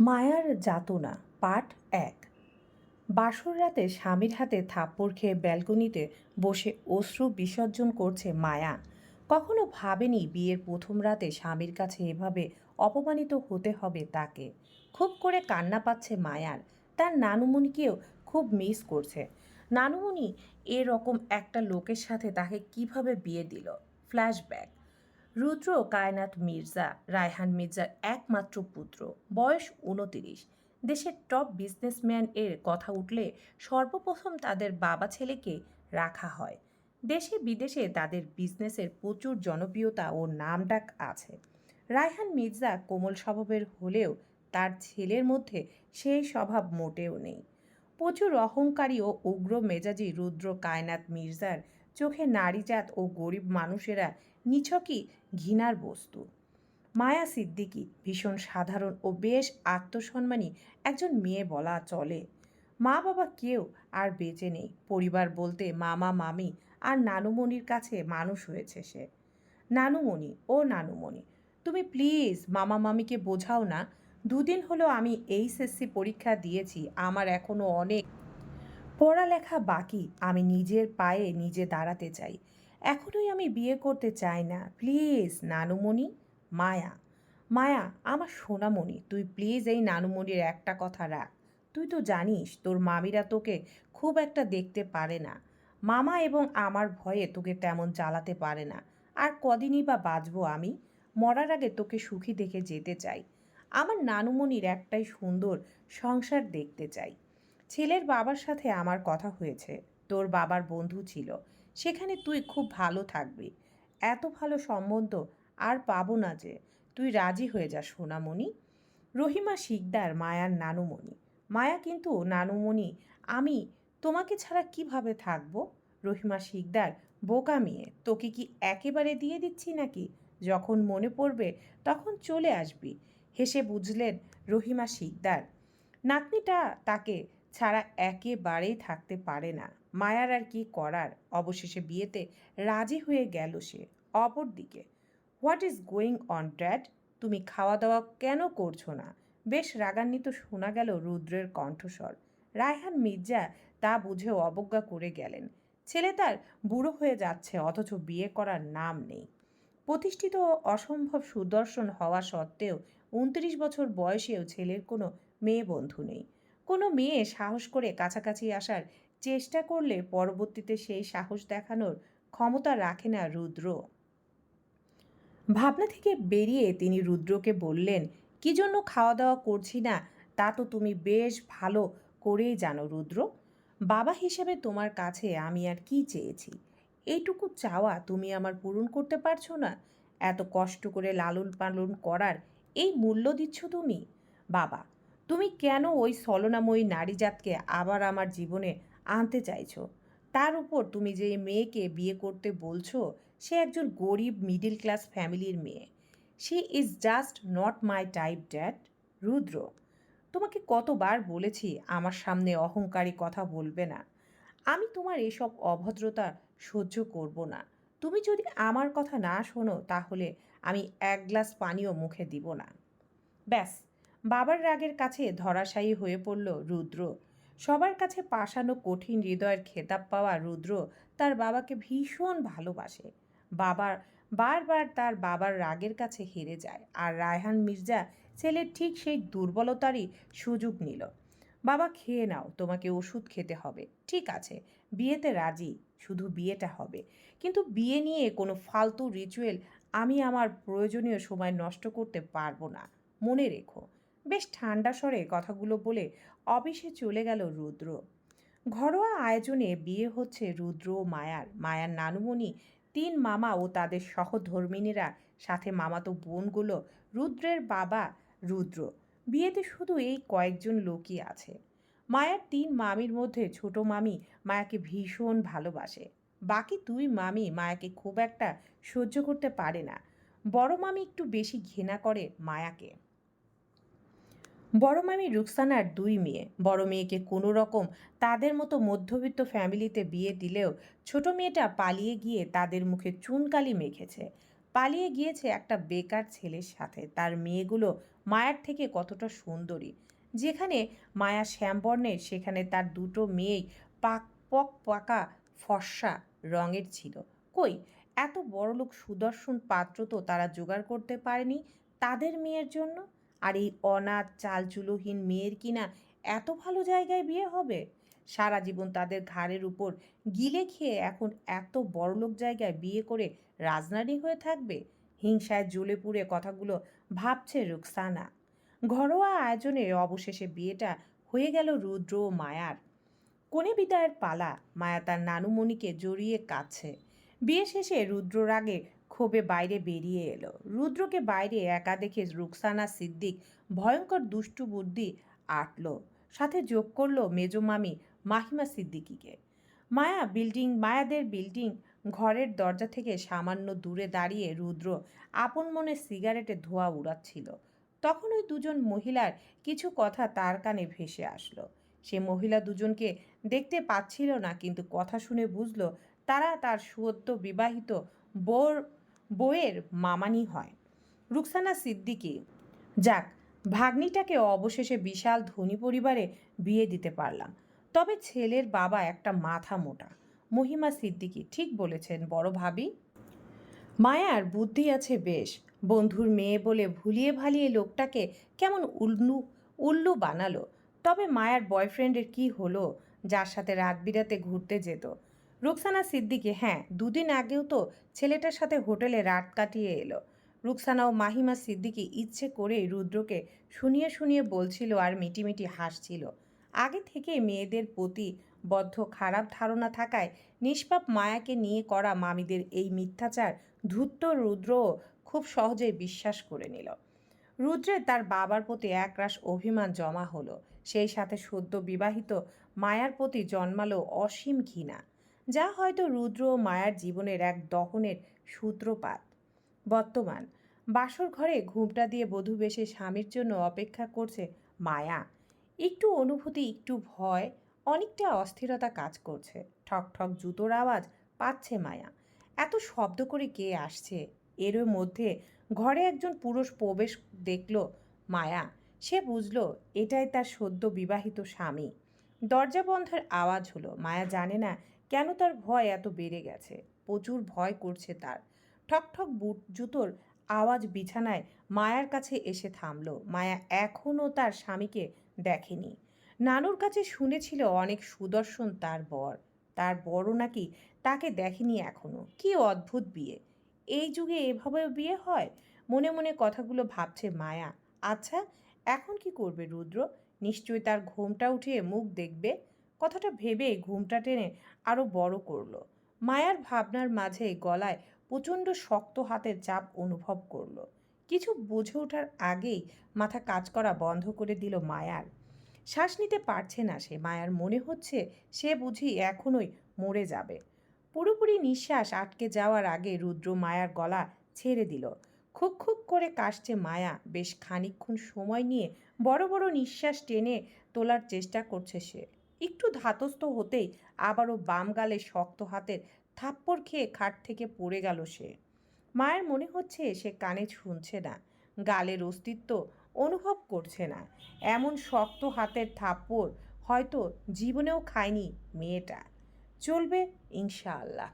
মায়ার যাতনা পার্ট এক। বাসর রাতে স্বামীর হাতে থাপ্পড় খেয়ে ব্যালকনিতে বসে অশ্রু বিসর্জন করছে মায়া। কখনো ভাবেনি বিয়ের প্রথম রাতে স্বামীর কাছে এভাবে অপমানিত হতে হবে তাকে। খুব করে কান্না পাচ্ছে মায়ার। তার নানুমণিকেও খুব মিস করছে। নানুমণি এরকম একটা লোকের সাথে তাকে কীভাবে বিয়ে দিল? ফ্ল্যাশব্যাক। রুদ্র কায়নাত মির্জা, রায়হান মির্জার একমাত্র পুত্র, বয়স উনতিরিশ দেশের টপ বিজনেসম্যান এর কথা উঠলে সর্বপ্রথম তাদের বাবা ছেলেকে রাখা হয়। দেশে বিদেশে তাদের বিজনেসের প্রচুর জনপ্রিয়তা ও নামডাক আছে। রায়হান মির্জা কোমল স্বভাবের হলেও তার ছেলের মধ্যে সেই স্বভাব মোটেও নেই। প্রচুর অহংকারী ও উগ্র মেজাজি রুদ্র কায়নাত মির্জার চোখে নারীজাত ও গরিব মানুষেরা নিছকই ঘৃণার বস্তু। মায়া সিদ্দিকী ভীষণ সাধারণ ও বেশ আত্মসম্মানী একজন মেয়ে বলা চলে। মা বাবা কেউ আর বেঁচে নেই। পরিবার বলতে মামা, মামি আর নানুমণির কাছে মানুষ হয়েছে সে। নানুমণি, ও নানুমণি, তুমি প্লিজ মামা, মামিকে বোঝাও না। দুদিন হলো আমি এইচএসসি পরীক্ষা দিয়েছি, আমার এখনও অনেক পড়ালেখা বাকি, আমি নিজের পায়ে নিজে দাঁড়াতে চাই। এখনোই আমি বিয়ে করতে চাই না। প্লিজ, নানুমণি, মায়া। মায়া, আমার সোনামণি, তুই প্লিজ এই নানুমণির একটা কথা রাখ। তুই তো জানিস, তোর মামিরা তোকে খুব একটা দেখতে পারে না। মামা এবং আমার ভয়ে তোকে তেমন চালাতে পারে না। আর কদিনই বা বাঁচবো আমি? মরার আগে তোকে সুখী দেখে যেতে চাই। আমার নানুমণির একটাই সুন্দর সংসার দেখতে চাই। ছেলের বাবার সাথে আমার কথা হয়েছে। তোর বাবার বন্ধু ছিল। সেখানে তুই খুব ভালো থাকবি। এত ভালো সম্বন্ধ আর পাবো না যে। তুই রাজি হয়ে যা, সোনামণি। রহিমা শিকদার, মায়ার নানুমণি। মায়া কিন্তু, নানুমণি, আমি তোমাকে ছাড়া কীভাবে থাকব? রহিমা শিকদার, বোকা মেয়ে, তোকে কি একেবারে দিয়ে দিচ্ছি নাকি? যখন মনে পড়বে, তখন চলে আসবি। হেসে বুঝলেন রহিমা শিকদার। নাতনিটা তাকে ছাড়া একেবারেই থাকতে পারে না। মায়ার আর কি করার? অবশেষে বিয়েতে রাজি হয়ে গেল সে অপরদিকে। What is going on, dad? তুমি খাওয়া দাওয়া কেন করছ না? বেশ রাগান্বিত শোনা গেল রুদ্রের কণ্ঠস্বর। রায়হান, মির্জা তা বুঝেও অবজ্ঞা করে গেলেন। ছেলে তার বুড়ো হয়ে যাচ্ছে, অথচ বিয়ে করার নাম নেই। প্রতিষ্ঠিত অসম্ভব সুদর্শন হওয়া সত্ত্বেও, উনত্রিশ বছর বয়সেও ছেলের কোনো মেয়ে বন্ধু নেই। কোনো মেয়ে সাহস করে কাছাকাছি আসার চেষ্টা করলে পরবর্তীতে সেই সাহস দেখানোর ক্ষমতা রাখে না রুদ্র। ভাবনা থেকে বেরিয়ে তিনি রুদ্রকে বললেন, কি জন্য খাওয়া দাওয়া করছি না? তা তো তুমি বেশ ভালো করেই জানো রুদ্র। বাবা হিসেবে তোমার কাছে আমি আর কি চেয়েছি? এইটুকু চাওয়া তুমি আমার পূরণ করতে পারছ না? এত কষ্ট করে লালন পালন করার এই মূল্য দিচ্ছ তুমি? বাবা তুমি কেন ওই ছলনাময়ী নারীজাতকে আবার আমার জীবনে আনতে চাইছো? তার উপর তুমি যে মেয়েকে বিয়ে করতে বলছো, সে একজন গরিব মিডিল ক্লাস ফ্যামিলির মেয়ে। She is just not my type dad Rudra. তোমাকে কতবার বলেছি আমার সামনে অহংকারী কথা বলবে না। আমি তোমার এসব অভদ্রতা সহ্য করব না। তুমি যদি আমার কথা না শোনো, তাহলে আমি এক গ্লাস পানিও মুখে দিব না। ব্যাস। বাবার রাগের কাছে ধরাশায়ী হয়ে পড়ল রুদ্র। সবার কাছে পাশানো কঠিন হৃদয়ের খেতাব পাওয়া রুদ্র তার বাবাকে ভীষণ ভালোবাসে। বাবার বারবার তার বাবার রাগের কাছে হেরে যায় আর রায়হান মির্জা ছেলের ঠিক সেই দুর্বলতারই সুযোগ নিল। বাবা, খেয়ে নাও, তোমাকে ওষুধ খেতে হবে। ঠিক আছে, বিয়েতে রাজি, শুধু বিয়েটা হবে। কিন্তু বিয়ে নিয়ে কোনো ফালতু রিচুয়াল আমি আমার প্রয়োজনীয় সময় নষ্ট করতে পারব না। মনে রেখো বেশ ঠান্ডা স্বরে কথাগুলো বলে অফিসে চলে গেল রুদ্র। ঘরোয়া আয়োজনে বিয়ে হচ্ছে রুদ্র ও মায়ার। মায়ার নানুমণি, তিন মামা ও তাদের সহধর্মিনীরা, সাথে মামাতো বোনগুলো, রুদ্রের বাবা রুদ্র। বিয়েতে শুধু এই কয়েকজন লোকই আছে। মায়ার তিন মামির মধ্যে ছোট মামি মায়াকে ভীষণ ভালোবাসে। বাকি দুই মামি মায়াকে খুব একটা সহ্য করতে পারে না। বড় মামি একটু বেশি ঘৃণা করে মায়াকে। বড় মামি রুকসানার দুই মেয়ে। বড় মেয়েকে কোনো রকম তাদের মতো মধ্যবিত্ত ফ্যামিলিতে বিয়ে দিলেও ছোট মেয়েটা পালিয়ে গিয়ে তাদের মুখে চুনকালি মেখেছে। পালিয়ে গিয়েছে একটা বেকার ছেলের সাথে। তার মেয়েগুলো মায়ার থেকে কতটা সুন্দরী। যেখানে মায়া শ্যামবর্ণের, সেখানে তার দুটো মেয়েই পাক, পক, পাকা, ফর্সা রঙের ছিল। কই, এত বড়লোক সুদর্শন পাত্র তো তারা জোগাড় করতে পারেনি তাদের মেয়ের জন্য? আর এই অনাথ চালচুলোহীন মেয়ের কিনা এত ভালো জায়গায় বিয়ে হবে? সারা জীবন তাদের ঘাড়ের উপর গিলে খেয়ে এখন এত বড়লোক জায়গায় বিয়ে করে রাজনারী হয়ে থাকবে? হিংসায় জ্বলে পুড়ে কথাগুলো ভাবছে রুকসানা। ঘরোয়া আয়োজনে অবশেষে বিয়েটা হয়ে গেল রুদ্র ও মায়ার। কোণে বিদায়ের পালা মায়া তার নানুমণিকে জড়িয়ে কাছে বিয়ে শেষে রুদ্রর আগে ক্ষোভে বাইরে বেরিয়ে এলো। রুদ্রকে বাইরে একা দেখে রুকসানা সিদ্দিক ভয়ঙ্কর দুষ্টু বুদ্ধি আটল, সাথে যোগ করল মেজো মামি মাহিমা সিদ্দিকিকে। মায়া বিল্ডিং মায়াদের বিল্ডিং ঘরের দরজা থেকে সামান্য দূরে দাঁড়িয়ে রুদ্র আপন মনে সিগারেটে ধোঁয়া উড়াচ্ছিল। তখন ওই দুজন মহিলার কিছু কথা তার কানে ভেসে আসলো। সে মহিলা দুজনকে দেখতে পাচ্ছিল না, কিন্তু কথা শুনে বুঝলো তারা তার সদ্য বিবাহিত বোর বইয়ের মামানি হয়। রুকসানা সিদ্দিকি, যাক, ভাগ্নিটাকে অবশেষে বিশাল ধনী পরিবারে বিয়ে দিতে পারলাম। তবে ছেলের বাবা একটা মাথা মোটা। মহিমা সিদ্দিকি ঠিক বলেছেন, বড় ভাবি। মায়ার বুদ্ধি আছে বেশ। বন্ধুর মেয়ে বলে ভুলিয়ে ভালিয়ে লোকটাকে কেমন উল্লু উল্লু বানালো। তবে মায়ার বয়ফ্রেন্ডের কি হলো? যার সাথে রাত বিরাতে ঘুরতে যেত। রুকসানা সিদ্দিকি হ্যাঁ দুদিন আগেও তো ছেলেটার সাথে হোটেলে রাত কাটিয়ে এলো। রুকসানা ও মাহিমা সিদ্দিকি ইচ্ছে করেই রুদ্রকে শুনিয়ে শুনিয়ে বলছিল আর মিটিমিটি হাসছিল। আগে থেকে মেয়েদের প্রতি বদ্ধ খারাপ ধারণা থাকায় নিষ্পাপ মায়াকে নিয়ে করা মামিদের এই মিথ্যাচার ধূর্ত রুদ্রও খুব সহজেই বিশ্বাস করে নিল। রুদ্রের তার বাবার প্রতি একরাশ অভিমান জমা হলো। সেই সাথে সদ্য বিবাহিত মায়ার প্রতি জন্মালো অসীম ঘৃণা। যা হয়তো রুদ্র ও মায়ার জীবনের এক দহনের সূত্রপাত। বর্তমান, বাসর ঘরে ঘুমটা দিয়ে বধূ বেশে স্বামীর জন্য অপেক্ষা করছে মায়া। একটু অনুভূতি, একটু ভয়, অনেকটা অস্থিরতা কাজ করছে। ঠক ঠক জুতোর আওয়াজ পাচ্ছে মায়া। এত শব্দ করে কে আসছে? এর মধ্যে ঘরে একজন পুরুষ প্রবেশ দেখল মায়া। সে বুঝল, এটাই তার সদ্য বিবাহিত স্বামী। দরজা বন্ধের আওয়াজ হলো, মায়া জানে না কেন তার ভয় এত বেড়ে গেছে? প্রচুর ভয় করছে তার। ঠক ঠক বুট জুতোর আওয়াজ বিছানায় মায়ার কাছে এসে থামলো। মায়া এখনও তার স্বামীকে দেখেনি। নানুর কাছে শুনেছিল অনেক সুদর্শন তার বর। তার বড় নাকি তাকে দেখেনি এখনও কি অদ্ভুত বিয়ে। এই যুগে এভাবেও বিয়ে হয়? মনে মনে কথাগুলো ভাবছে মায়া। আচ্ছা এখন কি করবে রুদ্র? নিশ্চয়ই তার ঘোমটা উঠিয়ে মুখ দেখবে। কথাটা ভেবে ঘুমটা টেনে আরও বড় করল। মায়ার ভাবনার মাঝে গলায় প্রচণ্ড শক্ত হাতের চাপ অনুভব করল। কিছু বুঝে ওঠার আগেই মাথা কাজ করা বন্ধ করে দিল মায়ার। শ্বাস নিতে পারছে না সে। মায়ার মনে হচ্ছে সে বুঝি এখনই মরে যাবে। পুরোপুরি নিঃশ্বাস আটকে যাওয়ার আগে রুদ্র মায়ার গলা ছেড়ে দিল। খুক খুক করে কাশছে মায়া। বেশ খানিকক্ষণ সময় নিয়ে বড় বড় নিঃশ্বাস টেনে তোলার চেষ্টা করছে সে। একটু ধাতস্থ হতেই আবারও বাম গালে শক্ত হাতের থাপ্পড় খেয়ে খাট থেকে পড়ে গেল সে। মায়ের মনে হচ্ছে সে কানে শুনছে না, গালের অস্তিত্ব অনুভব করছে না। এমন শক্ত হাতের থাপ্পড় হয়তো জীবনেও খায়নি মেয়েটা। চলবে ইনশাআল্লাহ।